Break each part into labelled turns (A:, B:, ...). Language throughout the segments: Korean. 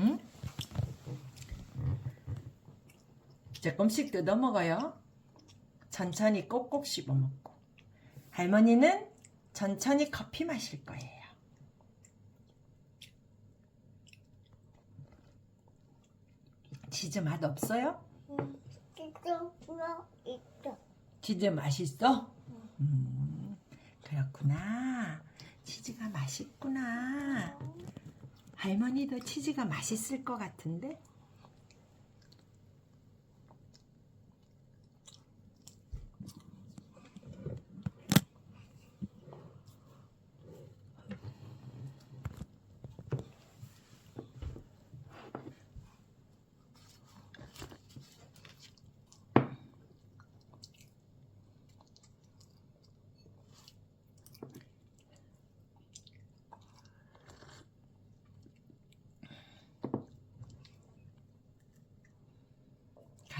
A: 응? 조금씩 뜯어 먹어요. 천천히 꼭꼭 씹어 먹고. 할머니는 천천히 커피 마실 거예요. 치즈 맛 없어요?
B: 있어.
A: 치즈 맛있어? 음, 그렇구나. 치즈가 맛있구나. 할머니도 치즈가 맛있을 것 같은데?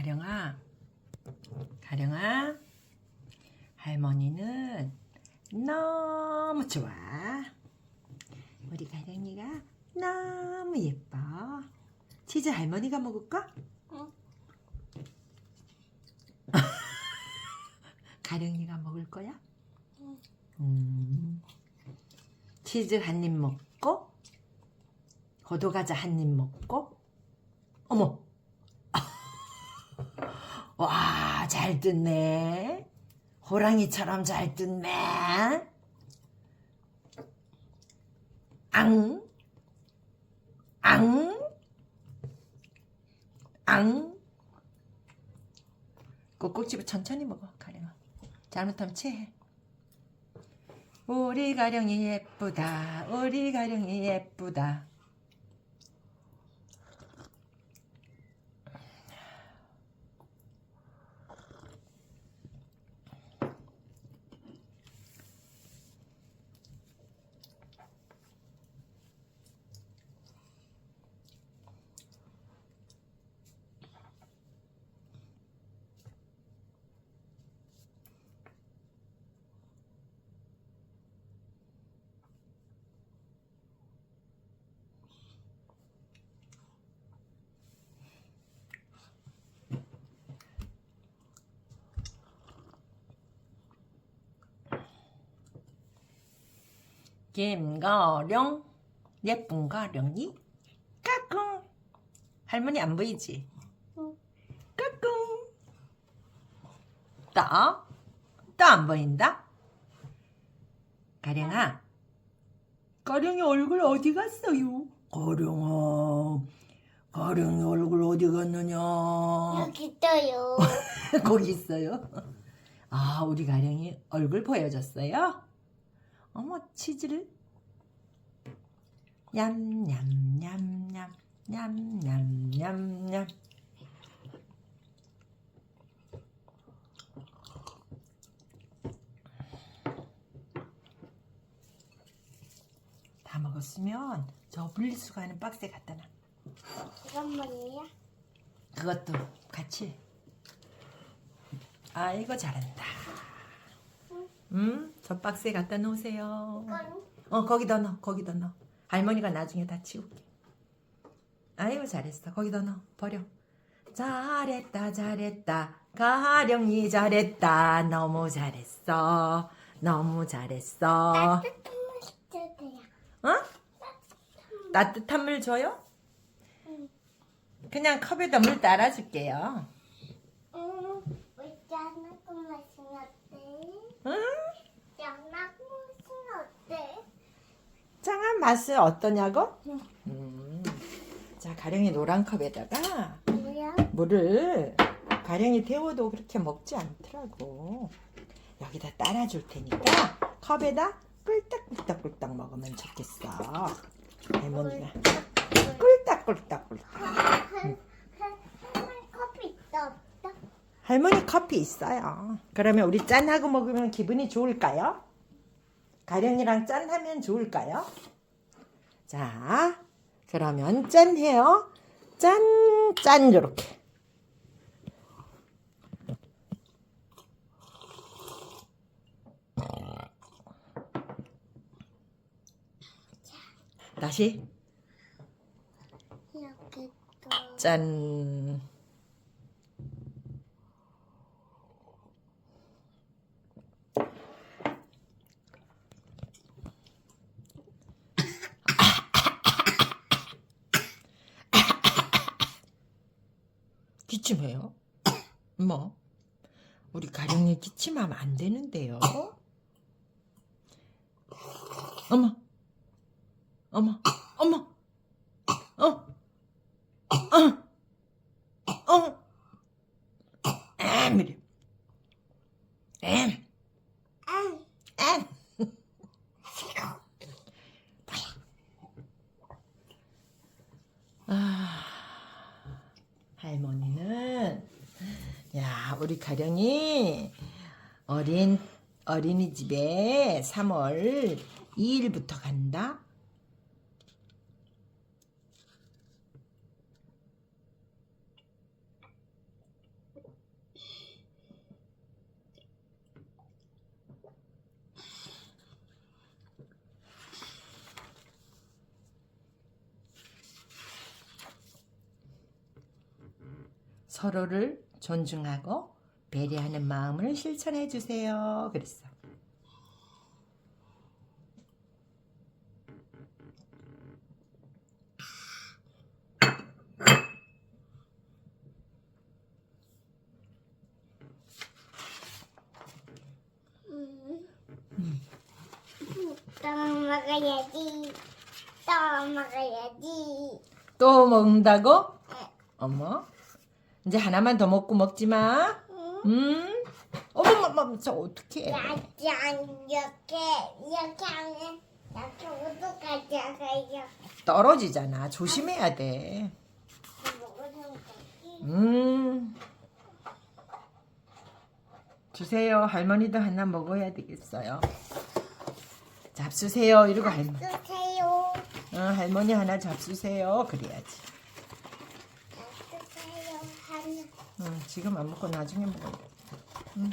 A: 가령아, 가령아, 할머니는 너무 좋아. 우리 가령이가 너무 예뻐. 치즈 할머니가 먹을까?
B: 응.
A: 가령이가 먹을 거야?
B: 응.
A: 음. 치즈 한 입 먹고, 고도과자 한 입 먹고, 어머! 와, 잘 뜯네. 호랑이처럼 잘 뜯네. 앙, 앙, 앙. 꼭꼭 집어 천천히 먹어, 가령아. 잘못하면 체해. 우리 가령이 예쁘다. 우리 가령이 예쁘다. 김가령 예쁜 가령이 까꿍 할머니 안 보이지?
B: 응.
A: 까꿍 또또 안 보인다? 가령아 가령이 얼굴 어디 갔어요? 가령아 가령이 얼굴 어디 갔느냐
B: 여기 있어요.
A: 거기 있어요. 아, 우리 가령이 얼굴 보여줬어요? 어머, 치즈를 냠냠냠냠 냠냠냠냠 다 먹었으면 저 분리수거하는 박스에 갖다 놔.
B: 이건 뭐예요?
A: 그것도 같이. 아이고 잘한다. 음, 저 박스에 갖다 놓으세요. 어, 거기다 넣어. 거기다 넣어. 할머니가 나중에 다 치울게. 아이고 잘했어. 거기다 넣어. 버려. 잘했다, 잘했다. 가령이 잘했다. 너무 잘했어. 너무 잘했어.
B: 따뜻한 물 있어요.
A: 어? 따뜻한 물 줘요?
B: 응.
A: 그냥 컵에다 물 따라줄게요.
B: 응. 왜 짠하고 맛이 어때?
A: 응?
B: 짠하고 맛이 어때?
A: 짱한 맛은 어떠냐고?
B: 응.
A: 음. 자, 가령이 노란 컵에다가
B: 뭐야?
A: 물을 가령이 데워도 그렇게 먹지 않더라고. 여기다 따라줄 테니까 컵에다 꿀딱꿀딱꿀딱 먹으면 좋겠어. 할머니가 꿀딱꿀딱꿀딱.
B: 할 커피?
A: 할머니 커피 있어요. 그러면 우리 짠하고 먹으면 기분이 좋을까요? 가령이랑 짠하면 좋을까요? 자, 그러면 짠 해요. 짠, 짠, 요렇게. 다시.
B: 이렇게.
A: 짠. 기침해요? 뭐? 우리 가령이 기침하면 안 되는데요. 어머, 어머, 어머, 어, 어, 어, 엠, 이래. 엠,
B: 응.
A: 엠. 아, 할머니는 야 우리 가령이 어린 어린이집에 3월 2일부터 간다. 서로를 존중하고 배려하는 마음을 실천해 주세요. 그랬어.
B: 음. 또 먹어야지. 또 먹어야지.
A: 또 먹는다고? 어머. 이제 하나만 더 먹고 먹지 마.
B: 응?
A: 음. 어머, 어머, 저.
B: 짜잔 이렇게 이렇게 하면 이렇게 모두 가져가요.
A: 떨어지잖아. 조심해야 돼.
B: 되지.
A: 음. 주세요. 할머니도 하나 먹어야 되겠어요. 잡수세요. 이러고 할머니.
B: 주세요.
A: 어, 할머니 하나 잡수세요. 그래야지. 응, 지금 안 먹고 나중에 먹어야 돼. 응.